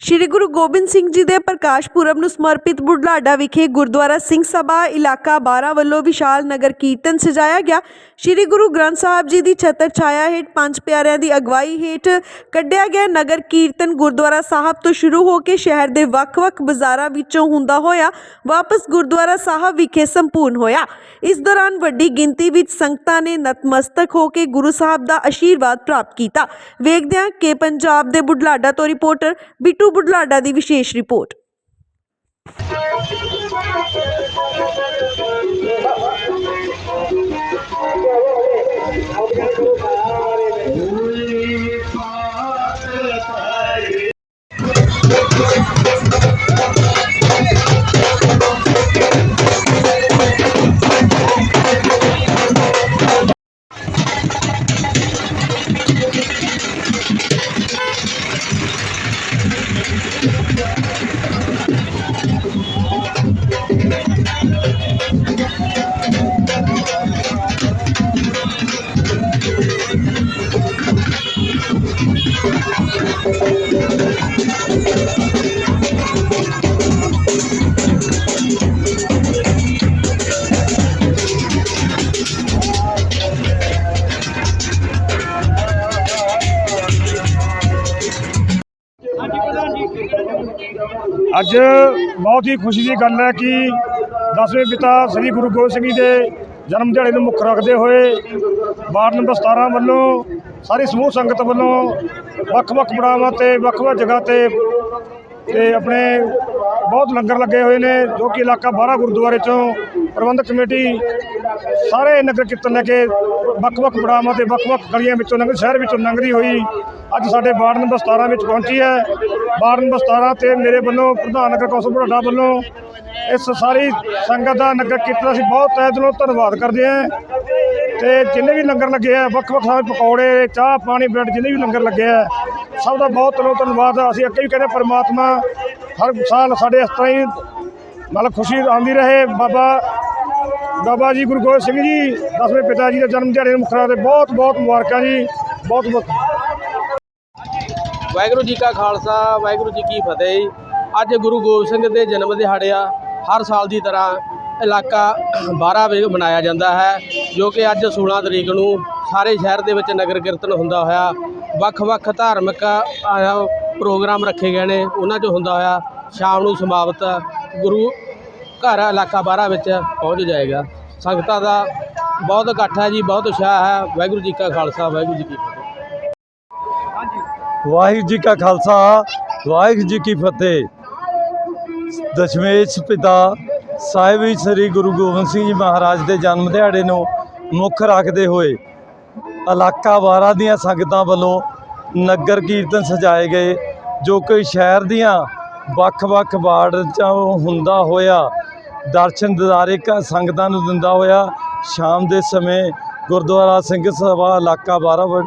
ਸ਼੍ਰੀ ਗੁਰੂ ਗੋਬਿੰਦ ਸਿੰਘ ਜੀ ਦੇ ਪ੍ਰਕਾਸ਼ ਪੁਰਬ ਨੂੰ ਸਮਰਪਿਤ ਬੁਢਲਾਡਾ ਵਿਖੇ ਗੁਰਦੁਆਰਾ ਸਿੰਘ ਸਭਾ ਇਲਾਕਾ 12 ਵੱਲੋਂ ਵਿਸ਼ਾਲ ਨਗਰ ਕੀਰਤਨ ਸਜਾਇਆ ਗਿਆ। ਸ਼੍ਰੀ ਗੁਰੂ ਗ੍ਰੰਥ ਸਾਹਿਬ ਜੀ ਦੀ ਛਤਰ ਛਾਇਆ ਹੇਠ ਪੰਜ ਪਿਆਰਿਆਂ ਦੀ ਅਗਵਾਈ ਹੇਠ ਕੱਢਿਆ ਗਿਆ ਨਗਰ ਕੀਰਤਨ ਗੁਰਦੁਆਰਾ ਸਾਹਿਬ ਤੋਂ ਸ਼ੁਰੂ ਹੋ ਕੇ ਸ਼ਹਿਰ ਦੇ ਵੱਖ-ਵੱਖ ਬਾਜ਼ਾਰਾਂ ਵਿੱਚੋਂ ਹੁੰਦਾ ਹੋਇਆ ਵਾਪਸ ਗੁਰਦੁਆਰਾ ਸਾਹਿਬ ਵਿਖੇ ਸੰਪੂਰਨ ਹੋਇਆ। ਇਸ ਦੌਰਾਨ ਵੱਡੀ ਗਿਣਤੀ ਵਿੱਚ ਸੰਗਤਾਂ ਨੇ ਨਤਮਸਤਕ ਹੋ ਕੇ ਗੁਰੂ ਸਾਹਿਬ ਦਾ ਆਸ਼ੀਰਵਾਦ ਪ੍ਰਾਪਤ ਕੀਤਾ। ਵੇਖਦਿਆਂ ਕਿ ਪੰਜਾਬ ਦੇ ਬੁਢਲਾਡਾ ਤੋਂ ਰਿਪੋਰਟਰ ਬਿੱਟੂ ਬੁਢਲਾਡਾ ਦੀ ਵਿਸ਼ੇਸ਼ ਰਿਪੋਰਟ। ਅੱਜ ਬਹੁਤ ਹੀ ਖੁਸ਼ੀ ਦੀ ਗੱਲ ਹੈ ਕਿ ਦਸਵੇਂ ਪਿਤਾ ਸ੍ਰੀ ਗੁਰੂ ਗੋਬਿੰਦ ਸਿੰਘ ਜੀ ਦੇ ਜਨਮ ਦਿਹਾੜੇ ਨੂੰ ਮੁੱਖ ਰੱਖਦੇ ਹੋਏ ਵਾਰਡ ਨੰਬਰ 17 ਵੱਲੋਂ ਸਾਰੀ ਸਮੂਹ ਸੰਗਤ ਵੱਲੋਂ ਵੱਖ-ਵੱਖ ਪੜਾਵਾਂ ਤੇ ਵੱਖ-ਵੱਖ ਜਗ੍ਹਾ ਤੇ ਤੇ ਆਪਣੇ ਬਹੁਤ ਲੰਗਰ ਲੱਗੇ ਹੋਏ ਨੇ, ਜੋ ਕਿ ਇਲਾਕਾ 12 ਗੁਰਦੁਆਰੇ ਚੋਂ ਪ੍ਰਬੰਧਕ ਕਮੇਟੀ ਸਾਰੇ ਨਗਰ ਕੀਰਤਨ ਲੈ ਕੇ ਵੱਖ-ਵੱਖ ਬੜਾਵਾਂ ਤੇ ਵੱਖ-ਵੱਖ ਗਲੀਆਂ ਵਿੱਚੋਂ ਲੰਘ ਸ਼ਹਿਰ ਵਿੱਚੋਂ ਲੰਘਦੀ ਹੋਈ, ਅੱਜ ਸਾਡੇ ਵਾਰਡ ਨੰਬਰ 17 ਵਿੱਚ ਪਹੁੰਚੀ ਹੈ। ਵਾਰਡ ਨੰਬਰ 17 ਤੇ ਮੇਰੇ ਵੱਲੋਂ ਪ੍ਰਧਾਨ ਨਗਰ ਕੌਂਸਲ ਬੁਢਾਡਾ ਵੱਲੋਂ ਇਸ ਸਾਰੀ ਸੰਗਤ ਦਾ ਨਗਰ ਕੀਰਤਨ ਅਸੀਂ ਬਹੁਤ ਤਹਿ ਦਿਲੋਂ ਧੰਨਵਾਦ ਕਰਦੇ ਹਾਂ। ਤੇ ਜਿੰਨੇ ਵੀ ਲੰਗਰ ਲੱਗੇ ਆ, ਵੱਖ-ਵੱਖ ਸਾਰੇ ਪਕੌੜੇ, ਚਾਹ, ਪਾਣੀ, ਬ੍ਰੈਡ ਜਿੰਨੇ ਵੀ ਲੰਗਰ ਲੱਗੇ ਆ ਸਭ ਦਾ ਬਹੁਤ ਦਿਲੋਂ ਧੰਨਵਾਦ। ਅਸੀਂ ਅੱਗੇ ਵੀ ਕਹਿੰਦੇ ਪਰਮਾਤਮਾ ਹਰ ਸਾਲ ਸਾਡੇ ਇਸ ਤਰ੍ਹਾਂ ਹੀ ਮਤਲਬ ਖੁਸ਼ੀ ਆਉਂਦੀ ਰਹੇ। ਬਾਬਾ ਬਾਬਾ ਜੀ ਗੁਰੂ ਗੋਬਿੰਦ ਸਿੰਘ ਜੀ, ਦਸਵੇਂ ਪਿਤਾ ਜੀ ਦੇ ਜਨਮ ਦਿਹਾੜੇ ਨੂੰ ਮੁਖਰਾ ਤੇ ਬਹੁਤ ਬਹੁਤ ਮੁਬਾਰਕਾਂ ਜੀ। ਬਹੁਤ ਬਹੁਤ ਵਾਹਿਗੁਰੂ ਜੀ ਕਾ ਖਾਲਸਾ, ਵਾਹਿਗੁਰੂ ਜੀ ਕੀ ਫਤਿਹ। ਅੱਜ ਗੁਰੂ ਗੋਬਿੰਦ ਸਿੰਘ ਦੇ ਜਨਮ ਦਿਹਾੜੇ ਆ, ਹਰ ਸਾਲ ਦੀ ਤਰ੍ਹਾਂ ਇਲਾਕਾ 12 ਵਜੇ ਮਨਾਇਆ ਜਾਂਦਾ ਹੈ, ਜੋ ਕਿ ਅੱਜ 16 ਤਰੀਕ ਨੂੰ ਸਾਰੇ ਸ਼ਹਿਰ ਦੇ ਵਿੱਚ ਨਗਰ ਕੀਰਤਨ ਹੁੰਦਾ ਹੋਇਆ। ਵੱਖ-ਵੱਖ ਧਾਰਮਿਕ ਪ੍ਰੋਗਰਾਮ ਰੱਖੇ ਗਏ ਨੇ। ਉਹਨਾਂ 'ਚ ਹੁੰਦਾ ਹੋਇਆ ਸ਼ਾਮ ਨੂੰ ਸਮਾਪਤ ਗੁਰੂ ਘਰ ਇਲਾਕਾ 12 ਵਿੱਚ ਪਹੁੰਚ ਜਾਏਗਾ। ਸੰਗਤਾਂ ਦਾ ਬਹੁਤ ਇਕੱਠ ਹੈ ਜੀ, ਬਹੁਤ ਉਤਸ਼ਾਹ ਹੈ। ਵਾਹਿਗੁਰੂ ਜੀ ਕਾ ਖਾਲਸਾ, ਵਾਹਿਗੁਰੂ ਜੀ ਕੀ ਫਤਿਹ। ਵਾਹਿਗੁਰੂ ਜੀ ਕਾ ਖਾਲਸਾ, ਵਾਹਿਗੁਰੂ ਜੀ ਕੀ ਫਤਿਹ। ਦਸ਼ਮੇਸ਼ ਪਿਤਾ ਸਾਹਿਬ ਸ੍ਰੀ ਗੁਰੂ ਗੋਬਿੰਦ ਸਿੰਘ ਜੀ ਮਹਾਰਾਜ ਦੇ ਜਨਮ ਦਿਹਾੜੇ ਨੂੰ ਮੁੱਖ ਰੱਖਦੇ ਹੋਏ ਇਲਾਕਾ ਵਾਰਾ ਦੀਆਂ ਸੰਗਤਾਂ ਵੱਲੋਂ ਨਗਰ ਕੀਰਤਨ ਸਜਾਏ ਗਏ, ਜੋ ਕਿ ਸ਼ਹਿਰ ਦੀਆਂ ਵੱਖ-ਵੱਖ ਵਾਰਡ ਚੋਂ ਹੁੰਦਾ ਹੋਇਆ ਦਰਸ਼ਨ ਦਿਦਾਰੇ ਕ ਸੰਗਤਾਂ ਨੂੰ ਦਿੰਦਾ ਹੋਇਆ। ਸ਼ਾਮ ਦੇ ਸਮੇਂ ਗੁਰਦੁਆਰਾ ਸਿੰਘ ਸਭਾ ਇਲਾਕਾ 12 ਵ-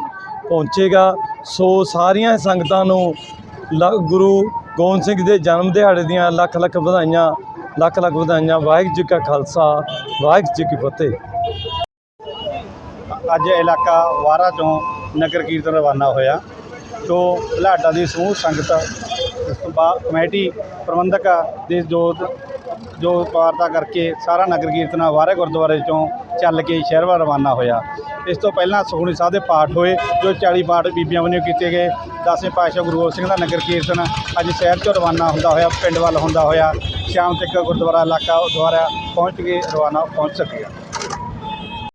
ਪਹੁੰਚੇਗਾ। ਸੋ ਸਾਰੀਆਂ ਸੰਗਤਾਂ ਨੂੰ ਲ- ਗੁਰੂ ਗੋਬਿੰਦ ਸਿੰਘ ਦੇ ਜਨਮ ਦਿਹਾੜੇ ਦੀਆਂ ਲੱਖ ਲੱਖ ਵਧਾਈਆਂ, ਲੱਖ ਲੱਖ ਵਧਾਈਆਂ। ਵਾਹਿਗੁਰੂ ਜੀ ਕਾ ਖਾਲਸਾ, ਵਾਹਿਗੁਰੂ ਜੀ ਕੀ ਫਤਿਹ। ਅੱਜ ਇਲਾਕਾ ਵਾਰਾ ਚੋਂ ਨਗਰ ਕੀਰਤਨ ਰਵਾਨਾ ਹੋਇਆ ਤੋਂ ਬੁਢਲਾਡਾ ਦੀ ਸਮੂਹ ਸੰਗਤ ਉਸ ਕਮੇਟੀ ਪ੍ਰਬੰਧਕ ਦੇ ਜੋ ਜੋ ਵਾਰਤਾ ਕਰਕੇ ਸਾਰਾ ਨਗਰ ਕੀਰਤਨ ਵਾਰੇ ਗੁਰਦੁਆਰੇ ਚੋਂ ਚੱਲ ਕੇ ਸ਼ਹਿਰ ਵੱਲ ਰਵਾਨਾ ਹੋਇਆ। ਇਸ ਤੋਂ ਪਹਿਲਾਂ ਸੁਖਮਨੀ ਸਾਹਿਬ ਦੇ ਪਾਠ ਹੋਏ, ਜੋ 40 ਪਾਠ ਬੀਬੀਆਂ ਵੱਲੋਂ ਕੀਤੇ ਗਏ। ਦਸਵੇਂ ਪਾਤਸ਼ਾਹ ਗੁਰੂ ਗੋਬਿੰਦ ਸਿੰਘ ਦਾ ਨਗਰ ਕੀਰਤਨ ਅੱਜ ਸ਼ਹਿਰ ਚੋਂ ਰਵਾਨਾ ਹੁੰਦਾ ਹੋਇਆ, ਪਿੰਡ ਵੱਲ ਹੁੰਦਾ ਹੋਇਆ। ਸ਼ਾਮ ਤੱਕ ਗੁਰਦੁਆਰਾ ਇਲਾਕਾ ਦੁਆਰਾ ਪਹੁੰਚ ਕੇ ਰਵਾਨਾ ਪਹੁੰਚ ਸਕੇਗਾ